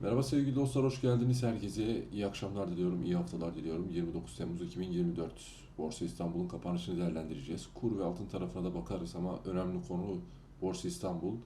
Merhaba sevgili dostlar, hoş geldiniz. Herkese iyi akşamlar diliyorum, iyi haftalar diliyorum. 29 Temmuz 2024 Borsa İstanbul'un kapanışını değerlendireceğiz. Kur ve altın tarafına da bakarız ama önemli konu Borsa İstanbul.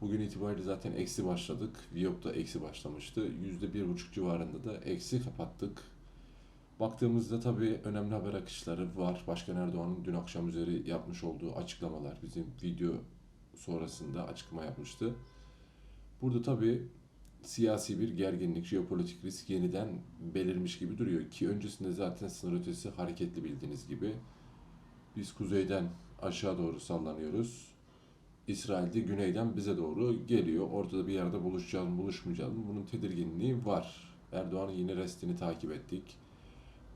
Bugün itibariyle zaten eksi başladık. Viyop'ta eksi başlamıştı. %1,5 civarında da eksi kapattık. Baktığımızda tabii önemli haber akışları var. Başkan Erdoğan'ın dün akşam üzeri yapmış olduğu açıklamalar bizim video sonrasında açıklama yapmıştı. Burada tabii siyasi bir gerginlik, jeopolitik risk yeniden belirmiş gibi duruyor ki öncesinde zaten sınır ötesi hareketli bildiğiniz gibi. Biz kuzeyden aşağı doğru sallanıyoruz. İsrail de güneyden bize doğru geliyor. Ortada bir yerde buluşacağız mı, buluşmayacağız mı? Bunun tedirginliği var. Erdoğan'ın yine restini takip ettik.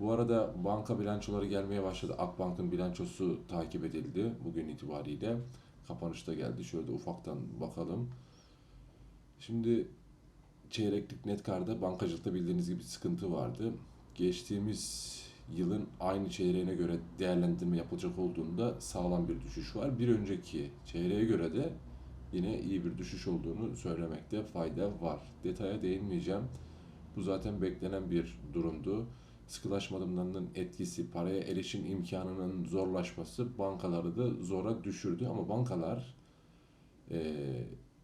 Bu arada banka bilançoları gelmeye başladı. Akbank'ın bilançosu takip edildi bugün itibariyle. Kapanışta geldi. Şöyle ufaktan bakalım. Şimdi çeyreklik net karda bankacılıkta bildiğiniz gibi sıkıntı vardı. Geçtiğimiz yılın aynı çeyreğine göre değerlendirme yapılacak olduğunda sağlam bir düşüş var. Bir önceki çeyreğe göre de yine iyi bir düşüş olduğunu söylemekte fayda var. Detaya değinmeyeceğim. Bu zaten beklenen bir durumdu. Sıkılaşmalarının etkisi, paraya erişim imkanının zorlaşması bankaları da zora düşürdü. Ama bankalar eee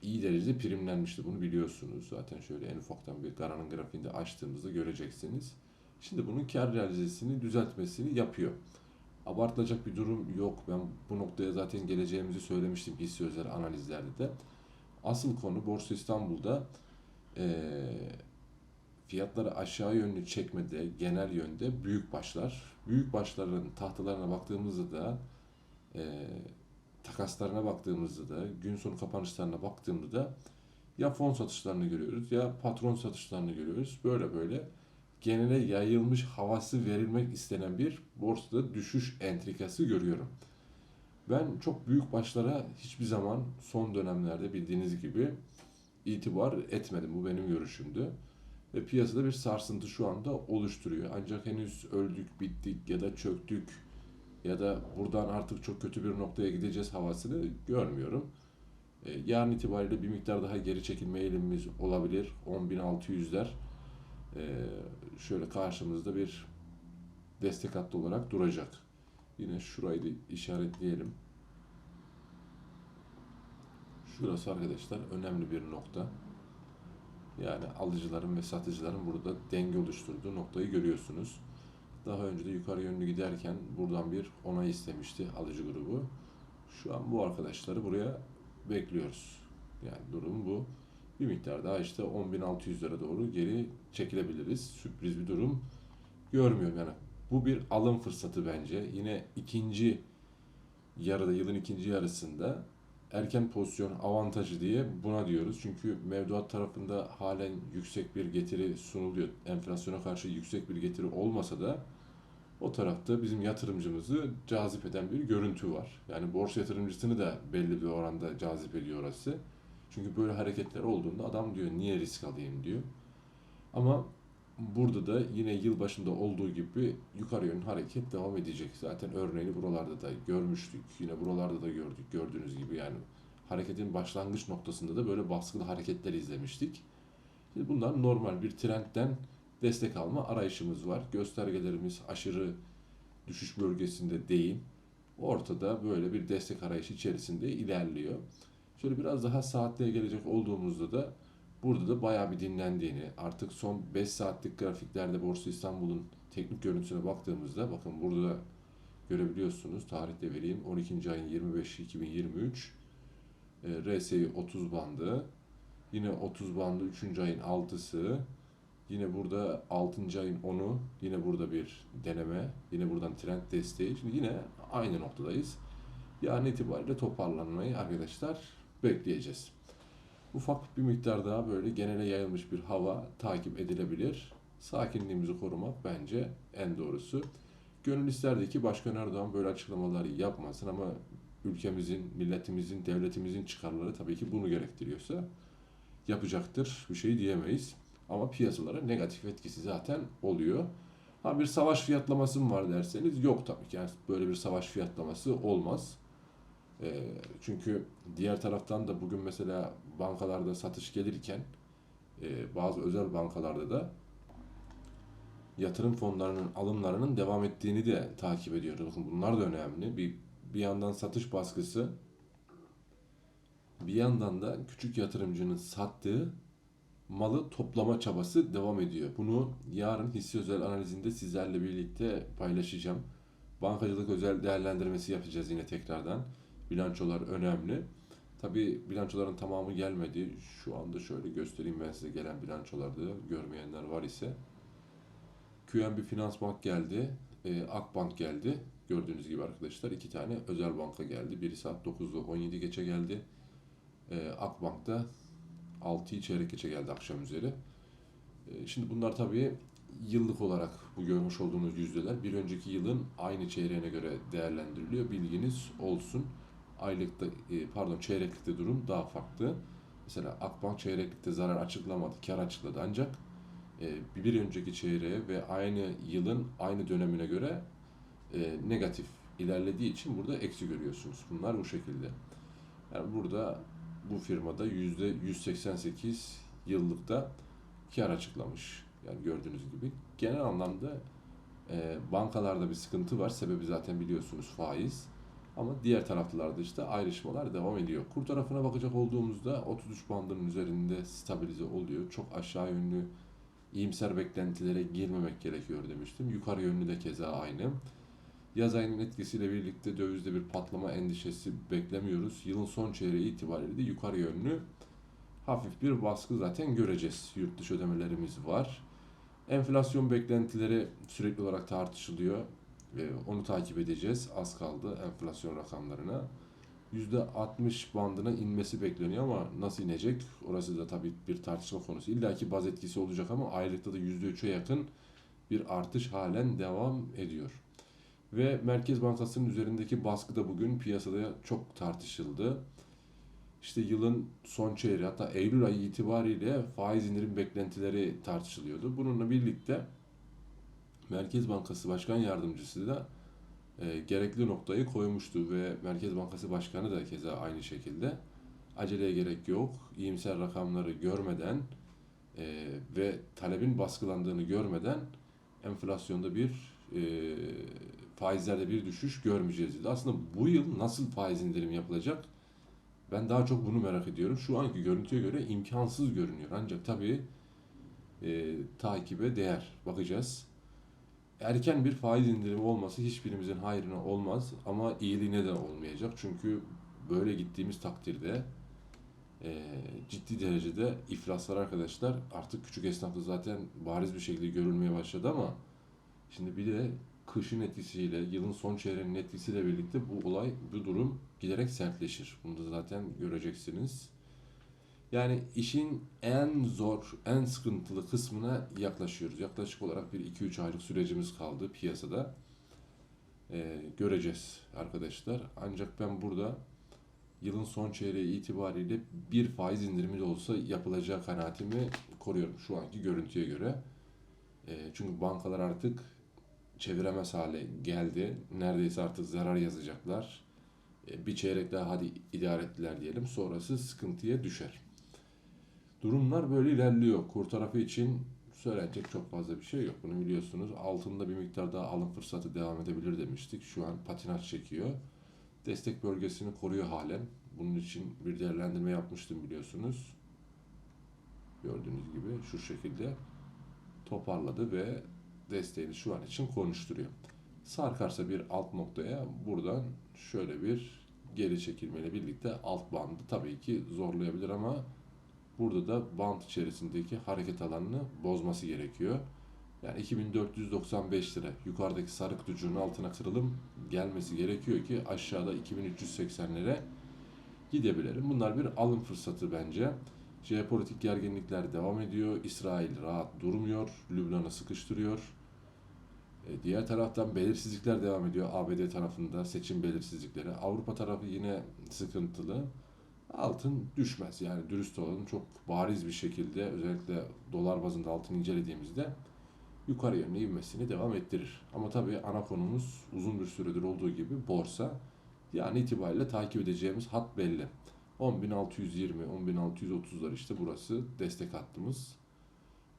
iyi derecede primlenmişti. Bunu biliyorsunuz zaten şöyle en ufaktan bir Gara'nın grafiğinde açtığımızda göreceksiniz. Şimdi bunun kar realizesini düzeltmesini yapıyor. Abartılacak bir durum yok. Ben bu noktaya zaten geleceğimizi söylemiştim hisse özel analizlerde de. Asıl konu Borsa İstanbul'da eee fiyatları aşağı yönlü çekmede genel yönde büyük başlar. Büyük başların tahtalarına baktığımızda da eee takaslarına baktığımızda da, gün sonu kapanışlarına baktığımızda da ya fon satışlarını görüyoruz ya patron satışlarını görüyoruz. Böyle böyle genele yayılmış havası verilmek istenen bir borsada düşüş entrikası görüyorum. Ben çok büyük başlara hiçbir zaman son dönemlerde bildiğiniz gibi itibar etmedim. Bu benim görüşümdü. Ve piyasada bir sarsıntı şu anda oluşturuyor. Ancak henüz öldük, bittik ya da çöktük ya da buradan artık çok kötü bir noktaya gideceğiz havasını görmüyorum. E, yarın itibariyle bir miktar daha geri çekilme eğilimimiz olabilir. 10.600'ler e, şöyle karşımızda bir destek hattı olarak duracak. Yine şurayı da işaretleyelim. Şurası arkadaşlar önemli bir nokta. Yani alıcıların ve satıcıların burada denge oluşturduğu noktayı görüyorsunuz. Daha önce de yukarı yönlü giderken buradan bir onay istemişti alıcı grubu. Şu an bu arkadaşları buraya bekliyoruz. Yani durum bu. Bir miktar daha işte 10.600'lere doğru geri çekilebiliriz. Sürpriz bir durum görmüyorum yani. Bu bir alım fırsatı bence. Yine ikinci yarıda, yılın ikinci yarısında erken pozisyon avantajı diye buna diyoruz. Çünkü mevduat tarafında halen yüksek bir getiri sunuluyor. Enflasyona karşı yüksek bir getiri olmasa da o tarafta bizim yatırımcımızı cazip eden bir görüntü var. Yani borsa yatırımcısını da belli bir oranda cazip ediyor orası. Çünkü böyle hareketler olduğunda adam diyor niye risk alayım diyor. Ama burada da yine yıl başında olduğu gibi yukarı yönlü hareket devam edecek. Zaten örneğini buralarda da görmüştük. Yine buralarda da gördük. Gördüğünüz gibi yani hareketin başlangıç noktasında da böyle baskılı hareketler izlemiştik. Şimdi bunlar normal bir trendten destek alma arayışımız var. Göstergelerimiz aşırı düşüş bölgesinde değil. Ortada böyle bir destek arayışı içerisinde ilerliyor. Şöyle biraz daha saatliğe gelecek olduğumuzda da burada da bayağı bir dinlendiğini, artık son 5 saatlik grafiklerde Borsa İstanbul'un teknik görüntüsüne baktığımızda bakın burada görebiliyorsunuz. Tarihte vereyim 12. ayın 25 2023 e, RSI 30 bandı. Yine 30 bandı 3. ayın 6'sı. Yine burada 6. ayın 10'u. Yine burada bir deneme. Yine buradan trend desteği. Şimdi yine aynı noktadayız. Yarın itibariyle toparlanmayı arkadaşlar bekleyeceğiz. Ufak bir miktar daha böyle genele yayılmış bir hava takip edilebilir. Sakinliğimizi korumak bence en doğrusu. Gönül isterdi ki Başkan Erdoğan böyle açıklamaları yapmasın ama ülkemizin, milletimizin, devletimizin çıkarları tabii ki bunu gerektiriyorsa yapacaktır. Bir şey diyemeyiz. Ama piyasalara negatif etkisi zaten oluyor. Ha bir savaş fiyatlaması mı var derseniz yok tabii ki. Yani böyle bir savaş fiyatlaması olmaz. E, çünkü diğer taraftan da bugün mesela bankalarda satış gelirken e, bazı özel bankalarda da yatırım fonlarının alımlarının devam ettiğini de takip ediyoruz. Bakın bunlar da önemli. Bir, bir yandan satış baskısı, bir yandan da küçük yatırımcının sattığı malı toplama çabası devam ediyor. Bunu yarın hisse özel analizinde sizlerle birlikte paylaşacağım. Bankacılık özel değerlendirmesi yapacağız yine tekrardan. Bilançolar önemli. Tabi bilançoların tamamı gelmedi. Şu anda şöyle göstereyim ben size gelen bilançolarda görmeyenler var ise. QNB Finans Bank geldi. e, Akbank geldi. Gördüğünüz gibi arkadaşlar iki tane özel banka geldi. Biri saat 9'da 17 geçe geldi. E, Akbank'ta 6'yı çeyrek geçe geldi akşam üzeri. E, şimdi bunlar tabii yıllık olarak bu görmüş olduğunuz yüzdeler bir önceki yılın aynı çeyreğine göre değerlendiriliyor. Bilginiz olsun. Aylıkta e, pardon çeyreklikte durum daha farklı. Mesela Akbank çeyreklikte zarar açıklamadı, kar açıkladı ancak e, bir önceki çeyreğe ve aynı yılın aynı dönemine göre e, negatif ilerlediği için burada eksi görüyorsunuz. Bunlar bu şekilde. Yani burada bu firmada yüzde 188 yıllıkta kar açıklamış. Yani gördüğünüz gibi genel anlamda e, bankalarda bir sıkıntı var. Sebebi zaten biliyorsunuz faiz. Ama diğer taraflarda işte ayrışmalar devam ediyor. Kur tarafına bakacak olduğumuzda 33 bandının üzerinde stabilize oluyor. Çok aşağı yönlü iyimser beklentilere girmemek gerekiyor demiştim. Yukarı yönlü de keza aynı. Yaz ayının etkisiyle birlikte dövizde bir patlama endişesi beklemiyoruz. Yılın son çeyreği itibariyle de yukarı yönlü hafif bir baskı zaten göreceğiz. Yurt dışı ödemelerimiz var. Enflasyon beklentileri sürekli olarak tartışılıyor. Ve onu takip edeceğiz. Az kaldı enflasyon rakamlarına. %60 bandına inmesi bekleniyor ama nasıl inecek? Orası da tabii bir tartışma konusu. İlla ki baz etkisi olacak ama aylıkta da %3'e yakın bir artış halen devam ediyor. Ve Merkez Bankası'nın üzerindeki baskı da bugün piyasada çok tartışıldı. İşte yılın son çeyreği hatta Eylül ayı itibariyle faiz indirim beklentileri tartışılıyordu. Bununla birlikte Merkez Bankası Başkan Yardımcısı da e, gerekli noktayı koymuştu ve Merkez Bankası Başkanı da keza aynı şekilde aceleye gerek yok. İyimser rakamları görmeden e, ve talebin baskılandığını görmeden enflasyonda bir e, faizlerde bir düşüş görmeyeceğiz dedi. Aslında bu yıl nasıl faiz indirim yapılacak? Ben daha çok bunu merak ediyorum. Şu anki görüntüye göre imkansız görünüyor. Ancak tabii e, takibe değer. Bakacağız. Erken bir faiz indirimi olması hiçbirimizin hayrına olmaz ama iyiliğine de olmayacak. Çünkü böyle gittiğimiz takdirde e, ciddi derecede iflaslar arkadaşlar artık küçük esnafta zaten bariz bir şekilde görülmeye başladı ama şimdi bir de kışın etkisiyle, yılın son çeyreğinin etkisiyle birlikte bu olay, bu durum giderek sertleşir. Bunu da zaten göreceksiniz. Yani işin en zor, en sıkıntılı kısmına yaklaşıyoruz. Yaklaşık olarak bir 2-3 aylık sürecimiz kaldı piyasada. Ee, göreceğiz arkadaşlar. Ancak ben burada yılın son çeyreği itibariyle bir faiz indirimi de olsa yapılacağı kanaatimi koruyorum şu anki görüntüye göre. Ee, çünkü bankalar artık çeviremez hale geldi. Neredeyse artık zarar yazacaklar. Ee, bir çeyrek daha hadi idare ettiler diyelim. Sonrası sıkıntıya düşer. Durumlar böyle ilerliyor. Kur tarafı için söylenecek çok fazla bir şey yok. Bunu biliyorsunuz. Altında bir miktar daha alım fırsatı devam edebilir demiştik. Şu an patinaj çekiyor. Destek bölgesini koruyor halen. Bunun için bir değerlendirme yapmıştım biliyorsunuz. Gördüğünüz gibi şu şekilde toparladı ve desteğini şu an için konuşturuyor. Sarkarsa bir alt noktaya buradan şöyle bir geri çekilmeyle birlikte alt bandı tabii ki zorlayabilir ama burada da band içerisindeki hareket alanını bozması gerekiyor. Yani 2495 lira yukarıdaki sarı kutucuğun altına kırılım gelmesi gerekiyor ki aşağıda 2380'lere gidebilelim. Bunlar bir alım fırsatı bence. Jeopolitik gerginlikler devam ediyor. İsrail rahat durmuyor. Lübnan'ı sıkıştırıyor. E, diğer taraftan belirsizlikler devam ediyor ABD tarafında seçim belirsizlikleri. Avrupa tarafı yine sıkıntılı. Altın düşmez yani dürüst olalım çok bariz bir şekilde özellikle dolar bazında altın incelediğimizde yukarı yönlü ivmesini devam ettirir. Ama tabii ana konumuz uzun bir süredir olduğu gibi borsa. Yani itibariyle takip edeceğimiz hat belli. 10.620, 10.630'lar işte burası destek hattımız.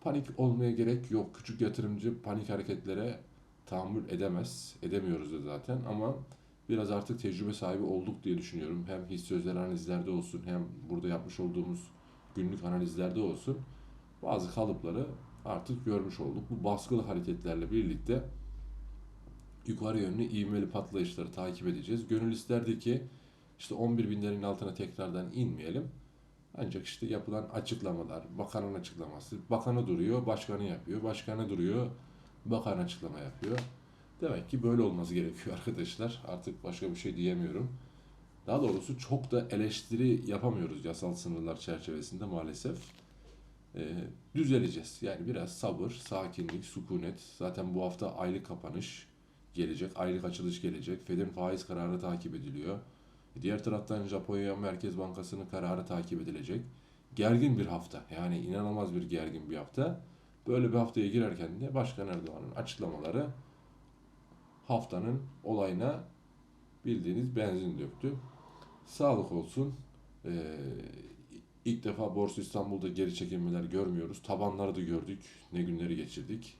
Panik olmaya gerek yok. Küçük yatırımcı panik hareketlere tahammül edemez. Edemiyoruz da zaten ama biraz artık tecrübe sahibi olduk diye düşünüyorum. Hem his sözler analizlerde olsun hem burada yapmış olduğumuz günlük analizlerde olsun bazı kalıpları artık görmüş olduk. Bu baskılı hareketlerle birlikte yukarı yönlü ivmeli patlayışları takip edeceğiz. Gönül isterdi ki işte 11 binlerin altına tekrardan inmeyelim. Ancak işte yapılan açıklamalar, bakanın açıklaması, bakanı duruyor, başkanı yapıyor, başkanı duruyor, bakan açıklama yapıyor. Demek ki böyle olması gerekiyor arkadaşlar. Artık başka bir şey diyemiyorum. Daha doğrusu çok da eleştiri yapamıyoruz yasal sınırlar çerçevesinde maalesef. Ee, düzeleceğiz. Yani biraz sabır, sakinlik, sükunet. Zaten bu hafta aylık kapanış gelecek, aylık açılış gelecek. Fed'in faiz kararı takip ediliyor. Diğer taraftan Japonya Merkez Bankası'nın kararı takip edilecek. Gergin bir hafta. Yani inanılmaz bir gergin bir hafta. Böyle bir haftaya girerken de Başkan Erdoğan'ın açıklamaları haftanın olayına bildiğiniz benzin döktü. Sağlık olsun. Ee, ilk defa Borsa İstanbul'da geri çekilmeler görmüyoruz. Tabanları da gördük. Ne günleri geçirdik.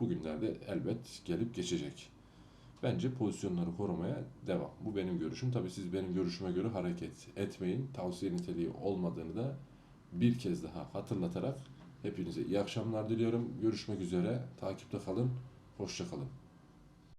Bugünlerde elbet gelip geçecek. Bence pozisyonları korumaya devam. Bu benim görüşüm. Tabii siz benim görüşüme göre hareket etmeyin. Tavsiye niteliği olmadığını da bir kez daha hatırlatarak hepinize iyi akşamlar diliyorum. Görüşmek üzere. Takipte kalın. Hoşça kalın.